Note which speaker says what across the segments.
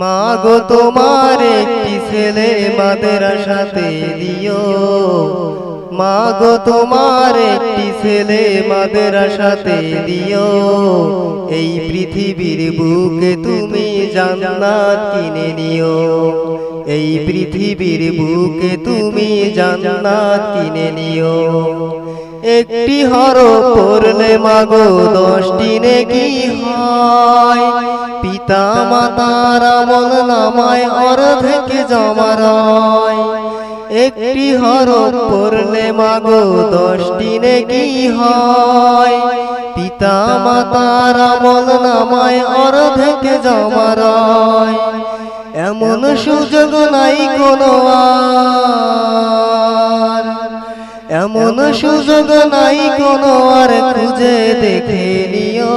Speaker 1: মা গো তোমার একটি ছেলে মাদ্রাসাতে দিও। মা গো তোমার একটি ছেলে মাদ্রাসাতে দিও। এই পৃথিবীর বুকে তুমি জান্নাত কিনে নিও। এই পৃথিবীর বুকে তুমি জান্নাত কিনে নিও। একটি হর পড়লে মাগো দশটি নেকি হয়। পিতা মাতার আমল নামায় অর্ধেক জমারয় একটি হর পড়লে মাগো দশটি নেকি হয়। পিতা মাতার আমল নামায় অর্ধেক জমারয় এমন সুযোগ নাই কোনো এমন সুযোগ নাই কোনো আর, খুঁজে দেখে নিও।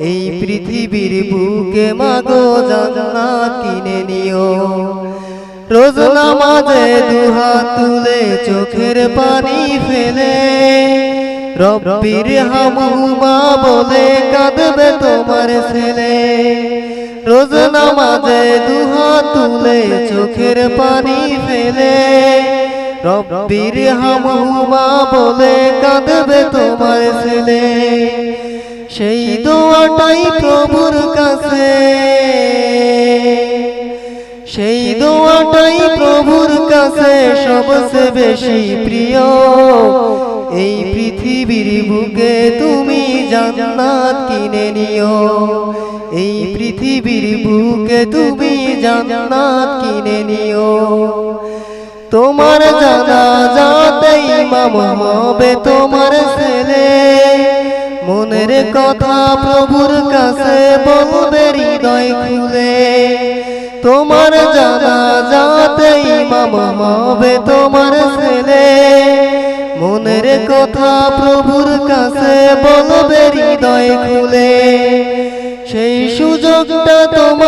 Speaker 1: এই পৃথিবীর বুকে মাগো জান্নাত কিনে নিও। রোজ নামাজে দুহাত তুলে চোখের পানি ফেলে। রব্বির হামহুমা বলে কাঁদবে তোমার ছেলে। রোজ নামাজে দুহাত তুলে চোখের পানি ফেলে। রব্বির হামহুমা বলে কাঁদবে তোমার ছেলে। সেই দোয়াটাই প্রভুর কাছে। সেই দোয়াটাই প্রভুর কাছে সবচেয়ে বেশি প্রিয়। এই পৃথিবীর বুকে তুমি জান্নাত কিনে নিও। এই পৃথিবীর বুকে তুমি জান্নাত কিনে নিও। তোমার জানা যাতে ইমাম হবে তোমার ছেলে। মনের কথা প্রভুর কাছে বলবে, হৃদয় খুলে। তোমার জানা যাতে ইমাম হবে তোমার ছেলে। মনের কথা প্রভুর কাছে বলবে, হৃদয় খুলে। সেই সুযোগটা তোমার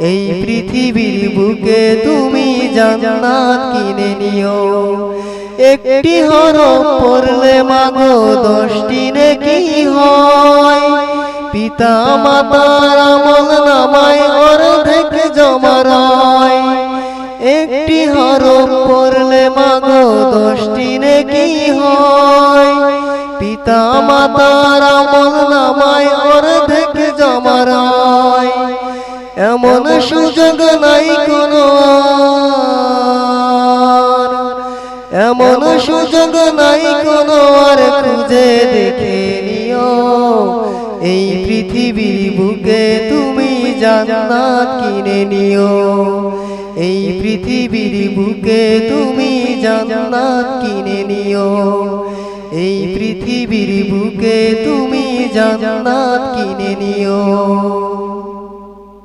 Speaker 1: এই পৃথিবীর বুকে তুমি জান্নাত কিনে নিও। একটি হর পড়লে মাগো দশটি নেকি হয়। পিতা মাতার আমল নামায় অর্ধেক জমারায় একটি হর পড়লে মাগো দশটি নেকি হয়। পিতা মাতার আমল নামায় অর্ধেক জমারায় এমন সুযোগ নাই কোনো আর খুঁজে দেখে নিও। এই পৃথিবীর বুকে তুমি জান্নাত কিনে নিও। এই পৃথিবীর বুকে তুমি জান্নাত কিনে নিও। এই পৃথিবীর বুকে তুমি জান্নাত কিনে নিও।